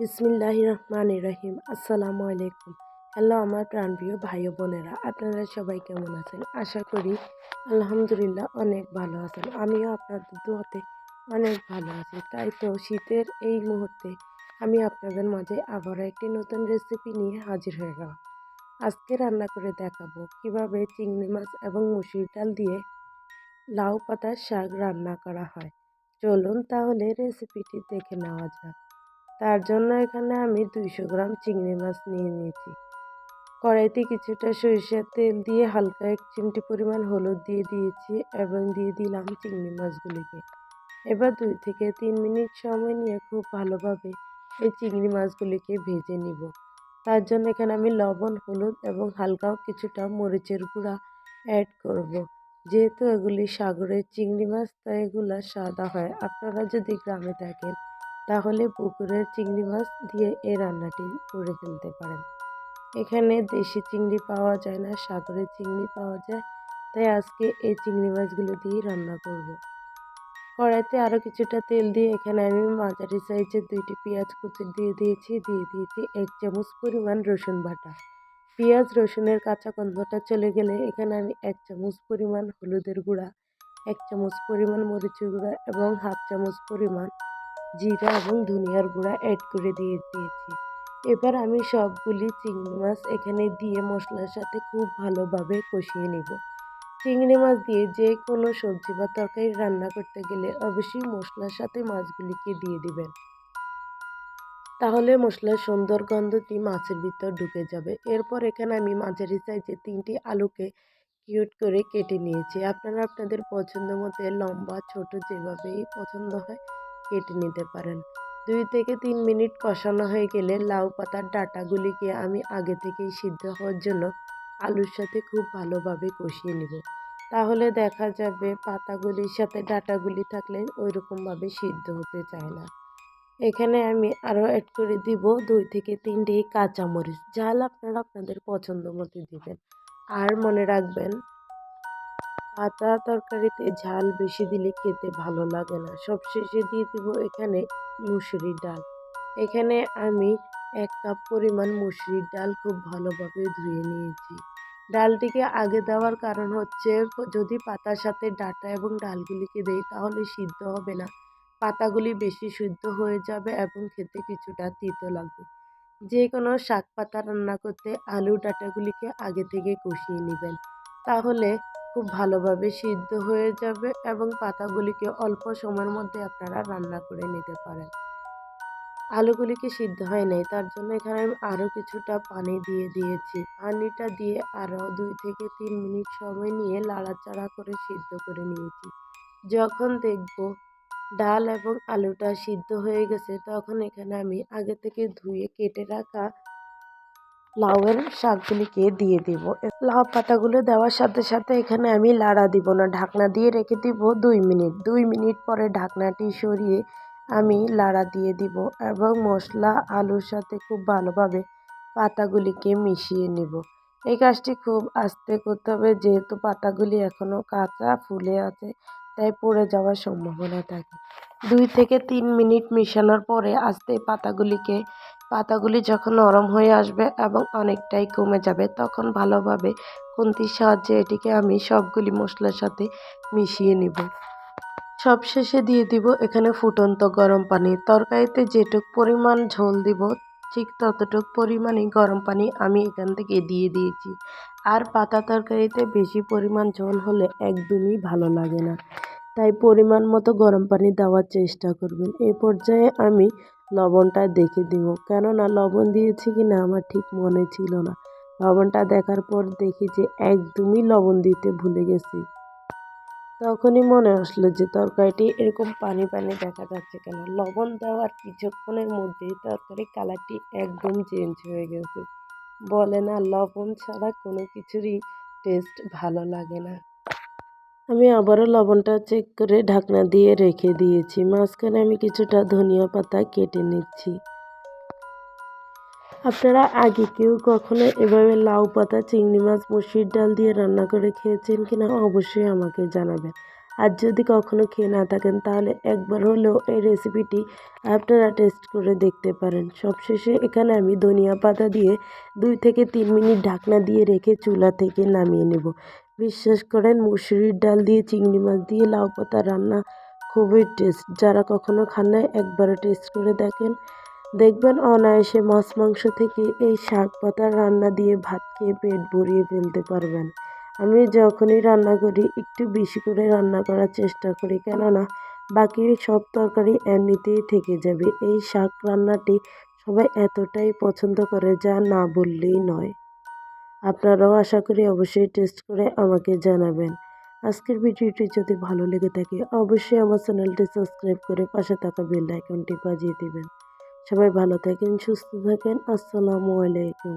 বিসমিল্লাহ রহমান রহিম। আসসালামু আলাইকুম। হ্যালো, আমার প্রাণপ্রিয় ভাই বোনেরা, আপনারা সবাই কেমন আছেন? আশা করি আলহামদুলিল্লাহ অনেক ভালো আছেন। আমিও আপনাদের দোয়াতে অনেক ভালো আছি। তাই তো শীতের এই মুহূর্তে আমি আপনাদের মাঝে আবার একটি নতুন রেসিপি নিয়ে হাজির হয়ে গেলাম। আজকে রান্না করে দেখাবো কীভাবে চিংড়ি মাছ এবং মুসুর ডাল দিয়ে লাউ পাতার শাক রান্না করা হয়। চলুন তাহলে রেসিপিটি দেখে নেওয়া যাক। তার জন্য এখানে আমি দুইশো গ্রাম চিংড়ি মাছ নিয়ে নিয়েছি। কড়াইতে কিছুটা সরিষার তেল দিয়ে হালকা এক চিমটি পরিমাণ হলুদ দিয়ে দিয়েছি এবং দিয়ে দিলাম চিংড়ি মাছগুলিকে। এবার দুই থেকে তিন মিনিট সময় নিয়ে খুব ভালোভাবে এই চিংড়ি মাছগুলিকে ভেজে নিব। তার জন্য এখানে আমি লবণ, হলুদ এবং হালকা কিছুটা মরিচের গুঁড়া অ্যাড করব। যেহেতু এগুলি সাগরের চিংড়ি মাছ, তাই এগুলো সাদা হয়। আপনারা যদি গ্রামে থাকেন তাহলে পুকুরের চিংড়ি মাছ দিয়ে এই রান্নাটি করে ফেলতে পারেন এখানে দেশি চিংড়ি পাওয়া যায় না, সাগরের চিংড়ি পাওয়া যায়, তাই আজকে এই চিংড়ি মাছগুলো দিয়েই রান্না করব। কড়াইতে আরও কিছুটা তেল দিয়ে এখানে আমি মাঝারি সাইজের দুইটি পেঁয়াজ কুচি দিয়ে দিয়েছি দিয়ে দিয়েছি এক চামচ পরিমাণ রসুন বাটা পেঁয়াজ রসুনের কাঁচা গন্ধটা চলে গেলে এখানে আমি এক চামচ পরিমাণ হলুদের গুঁড়া, এক চামচ পরিমাণ মরিচের গুঁড়া এবং হাফ চামচ পরিমাণ জিরা এবং ধনিয়ার গুঁড়া অ্যাড করে দিয়ে দিয়েছি। এবার আমি সবগুলি চিংড়ি মাছ এখানে দিয়ে মশলার সাথে খুব ভালোভাবে কষিয়ে নেব। চিংড়ি মাছ দিয়ে যে কোনো সবজি বা তরকারি রান্না করতে গেলে অবশ্যই মশলার সাথে মাছগুলিকে দিয়ে দিবেন। তাহলে মশলার সুন্দর গন্ধটি মাছের ভিতর ঢুকে যাবে। এরপর এখানে আমি মাঝারি সাইজে তিনটি আলুকে কিউট করে কেটে নিয়েছি। আপনারা আপনাদের পছন্দ মতো লম্বা, ছোট যেভাবেই পছন্দ হয় কেটে নিতে পারেন। দুই থেকে তিন মিনিট কষানো হয়ে গেলে লাউ পাতার ডাটাগুলিকে আমি আগে থেকেই সিদ্ধ হওয়ার জন্য আলুর সাথে খুব ভালোভাবে কষিয়ে নেব। তাহলে দেখা যাবে পাতাগুলির সাথে ডাটাগুলি থাকলে ওই রকমভাবে সিদ্ধ হতে চায় না। এখানে আমি আরও অ্যাড করে দিব দুই থেকে তিনটি কাঁচামরিচ। ঝাল আপনারা আপনাদের পছন্দ মতো দিবেন। আর মনে রাখবেন পাতা তরকারিতে ঝাল বেশি দিলে খেতে ভালো লাগে না। সবশেষে দিয়ে দিব এখানে মুসুরির ডাল। এখানে আমি এক কাপ পরিমাণ মুসুরির ডাল খুব ভালোভাবে ধুয়ে নিয়েছি। ডালটিকে আগে দেওয়ার কারণ হচ্ছে, যদি পাতার সাথে ডাটা এবং ডালগুলিকে দেই তাহলে সিদ্ধ হবে না। পাতাগুলি বেশি সিদ্ধ হয়ে যাবে এবং খেতে কিছুটা তিতো লাগবে। যে কোনো শাক পাতা রান্না করতে আলু ডাটাগুলিকে আগে থেকে কষিয়ে নেবেন। তাহলে খুব ভালোভাবে সিদ্ধ হয়ে যাবে এবং পাতাগুলিকে অল্প সময়ের মধ্যে আপনারা রান্না করে নিতে পারেন। আলুগুলিকে সিদ্ধ হয় নাই, তার জন্য এখানে আমি আরও কিছুটা পানি দিয়ে দিয়েছি। পানিটা দিয়ে আরও দুই থেকে তিন মিনিট সময় নিয়ে লাড়াচাড়া করে সিদ্ধ করে নিয়েছি। যখন দেখব ডাল এবং আলুটা সিদ্ধ হয়ে গেছে, তখন এখানে আমি আগে থেকে ধুয়ে কেটে রাখা লাউয়ের শাকগুলিকে দিয়ে দিব। লাউ পাতাগুলো দেওয়ার সাথে সাথে এখানে আমি লাড়া দিব না, ঢাকনা দিয়ে রেখে দিব দুই মিনিট। দুই মিনিট পরে ঢাকনাটি সরিয়ে আমি লাড়া দিয়ে দিব এবং মশলা, আলুর সাথে খুব ভালোভাবে পাতাগুলিকে মিশিয়ে নিব। এই কাজটি খুব আস্তে করতে হবে, যেহেতু পাতাগুলি এখনও কাঁচা, ফুলে আছে, তাই পড়ে যাওয়ার সম্ভাবনা থাকে। দুই থেকে তিন মিনিট মিশানোর পরে আস্তে পাতাগুলিকে পাতাগুলি যখন নরম হয়ে আসবে এবং অনেকটাই কমে যাবে, তখন ভালোভাবে খুন্তির সাহায্যে এটিকে আমি সবগুলি মশলার সাথে মিশিয়ে নিব। সব শেষে দিয়ে দিব এখানে ফুটন্ত গরম পানি। তরকারিতে যেটুক পরিমাণ ঝোল দিব, ঠিক ততটুক পরিমাণই গরম পানি আমি এখান থেকে দিয়ে দিয়েছি। আর পাতা তরকারিতে বেশি পরিমাণ ঝোল হলে একদমই ভালো লাগে না। তাই পরিমাণ মতো গরম পানি দেওয়ার চেষ্টা করবেন। এই পর্যায়ে আমি লবণটা দেখে দিব। কেননা লবণ দিয়েছি কি না আমার ঠিক মনে ছিল না। লবণটা দেখার পর দেখি যে একদমই লবণ দিতে ভুলে গেছি। তখনই মনে আসলো যে তরকারিটি এরকম পানি পানি দেখা যাচ্ছে কেন? লবণ দেওয়ার কিছুক্ষণের মধ্যেই তরকারি কালারটি একদম চেঞ্জ হয়ে গেছে। বলে না, লবণ ছাড়া কোনো কিছুরই টেস্ট ভালো লাগে না। আমি আবারও লবণটা চেক করে ঢাকনা দিয়ে রেখে দিয়েছি। মাঝখানে আমি কিছুটা ধনিয়া পাতা কেটে নিচ্ছি। আপনারা আগে কেউ কখনো এভাবে লাউ পাতা, চিংড়ি মাছ, মুসুর ডাল দিয়ে রান্না করে খেয়েছেন কিনা অবশ্যই আমাকে জানাবেন। আর যদি কখনো খেয়ে না থাকেন, তাহলে একবার হলেও এই রেসিপিটি আপনারা টেস্ট করে দেখতে পারেন। সবশেষে এখানে আমি ধনিয়া পাতা দিয়ে দুই থেকে তিন মিনিট ঢাকনা দিয়ে রেখে চুলা থেকে নামিয়ে নেব। বিশ্বাস করেন, মুসুরির ডাল দিয়ে, চিংড়ি মাছ দিয়ে, লাউ পাতা রান্না খুবই টেস্ট। যারা কখনো খান নাই, একবারও টেস্ট করে দেখেন। দেখবেন অনায়াসে মাছ, মাংস থেকে এই শাক পাতা রান্না দিয়ে ভাত খেয়ে পেট ভরিয়ে ফেলতে পারবেন। আমি যখনই রান্না করি, একটু বেশি করে রান্না করার চেষ্টা করি, কেননা বাকি সব তরকারি এমনিতেই থেকে যাবে। এই শাক রান্নাটি সবাই এতটাই পছন্দ করে, যা না বললেই নয়। আপনারাও আশা করি অবশ্যই টেস্ট করে আমাকে জানাবেন। আজকের ভিডিওটি যদি ভালো লেগে থাকে, অবশ্যই আমার চ্যানেলটি সাবস্ক্রাইব করে পাশে থাকা বেল আইকনটি বাজিয়ে দেবেন। সবাই ভালো থাকেন, সুস্থ থাকেন, আসসালামু আলাইকুম।